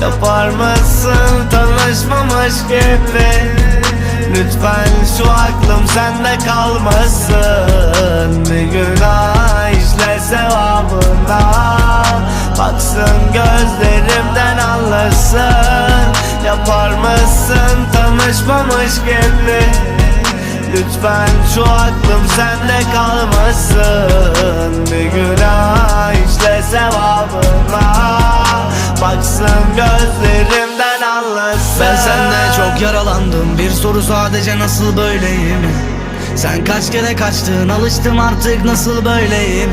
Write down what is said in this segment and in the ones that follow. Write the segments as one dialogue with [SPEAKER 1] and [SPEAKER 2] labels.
[SPEAKER 1] Yapar mısın? Tanışmamış gibi Lütfen şu aklım sende kalmasın. Bir günah işle sevabına Baksın gözlerimden anlasın. Yapar mısın? Tanışmamış gibi Lütfen şu aklım sende kalmasın. Bir günah işle sevabına Baksın gözlerimden anlasın.
[SPEAKER 2] Ben sende çok yaralandım. Bir soru sadece nasıl böyleyim? Sen kaç kere kaçtın? Alıştım artık nasıl böyleyim?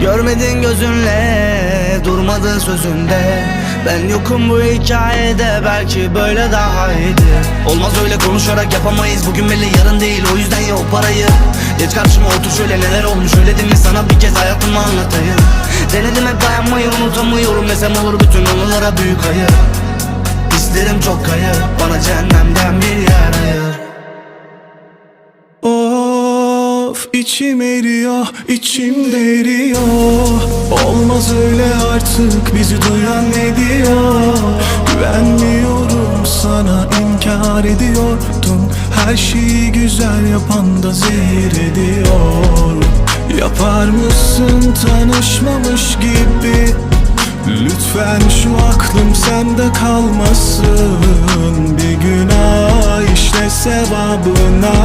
[SPEAKER 2] Görmedin gözünle durmadın sözünde. Ben yokum bu hikayede. Belki böyle daha iyiydi Olmaz öyle konuşarak yapamayız. Bugün belli yarın değil. O yüzden ya o parayı. Geç karşıma otur şöyle. Neler olmuş öyle mi? Sana bir kez hayatımı anlatayım. Denedim hep dayanmayı unutamıyorum. Desem olur bütün anılara büyük hayır. İsterim çok kayır Bana cehennemden bir yer ayır.
[SPEAKER 3] Of içim eriyor, içim eriyor Olmaz öyle artık bizi duyan ne diyor? Güvenmiyorum Her şeyi güzel yapan da zehir ediyor. Yapar mısın tanışmamış gibi? Lütfen şu aklım sende kalmasın. Bir günah işle sevabına.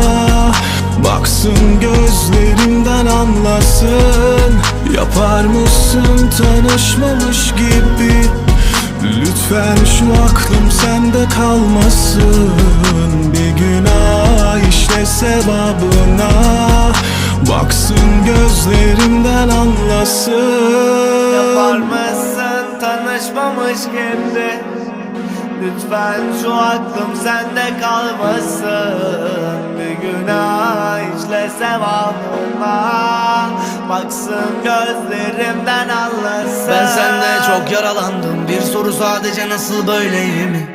[SPEAKER 3] Baksın gözlerimden anlasın. Yapar mısın tanışmamış gibi Lütfen şu aklım sende kalmasın. Bir günah işle sevabına Baksın gözlerimden anlasın.
[SPEAKER 1] Yapar mısın? Tanışmamış gibi Lütfen şu aklım sende kalmasın. Bir günah işle sevabıma Baksın gözlerimden anlasın
[SPEAKER 2] Ben sende çok yaralandım. Bir soru sadece nasıl böyleyim